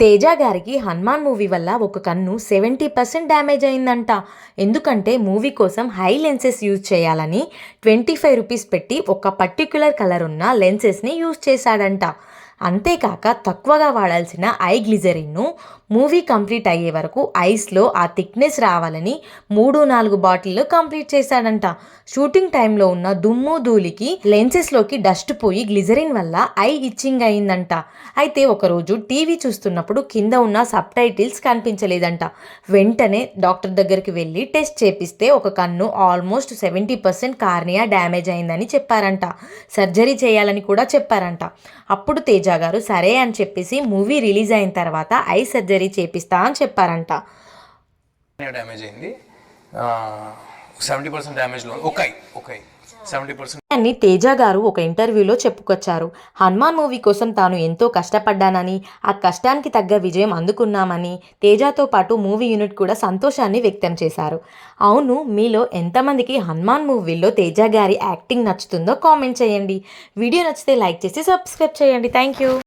తేజ గారికి హనుమాన్ మూవీ వల్ల ఒక కన్ను సెవెంటీ పర్సెంట్ డ్యామేజ్ అయిందంట. ఎందుకంటే మూవీ కోసం హై లెన్సెస్ యూజ్ చేయాలని ట్వంటీ ఫైవ్ రూపీస్ పెట్టి ఒక పర్టిక్యులర్ కలర్ ఉన్న లెన్సెస్ని యూజ్ చేశాడంట. అంతేకాక తక్కువగా వాడాల్సిన ఐ గ్లిజరిన్ను మూవీ కంప్లీట్ అయ్యే వరకు ఐస్లో ఆ థిక్నెస్ రావాలని మూడు నాలుగు బాటిల్లో కంప్లీట్ చేశాడంట. షూటింగ్ టైంలో ఉన్న దుమ్ము ధూళికి లెన్సెస్లోకి డస్ట్ పోయి గ్లిజరిన్ వల్ల ఐ ఇచ్చింగ్ అయిందంట. అయితే ఒకరోజు టీవీ చూస్తున్నప్పుడు కింద ఉన్న సబ్ టైటిల్స్ కనిపించలేదంట. వెంటనే డాక్టర్ దగ్గరికి వెళ్ళి టెస్ట్ చేపిస్తే ఒక కన్ను almost seventy percent cornea damage అయిందని చెప్పారంట. సర్జరీ చేయాలని కూడా చెప్పారంట. అప్పుడు తేజ గారు సరే అని చెప్పేసి మూవీ రిలీజ్ అయిన తర్వాత ఐ సర్జరీ చేపిస్తా అని చెప్పారంట. డ్యామేజ్ అయింది. సెవెంటీ పర్సెంట్ డ్యామేజ్లో ఒక ఐ ఒక ఐ. సెవెంటీ పర్సెంట్ అని తేజ గారు ఒక ఇంటర్వ్యూలో చెప్పుకొచ్చారు. హనుమాన్ మూవీ కోసం తాను ఎంతో కష్టపడ్డానని ఆ కష్టానికి తగ్గ విజయం అందుకున్నామని తేజతో పాటు మూవీ యూనిట్ కూడా సంతోషాన్ని వ్యక్తం చేశారు. అవును మీలో ఎంతమందికి హనుమాన్ మూవీలో తేజ గారి యాక్టింగ్ నచ్చుతుందో కామెంట్ చేయండి. వీడియో నచ్చితే లైక్ చేసి సబ్స్క్రైబ్ చేయండి. Thank you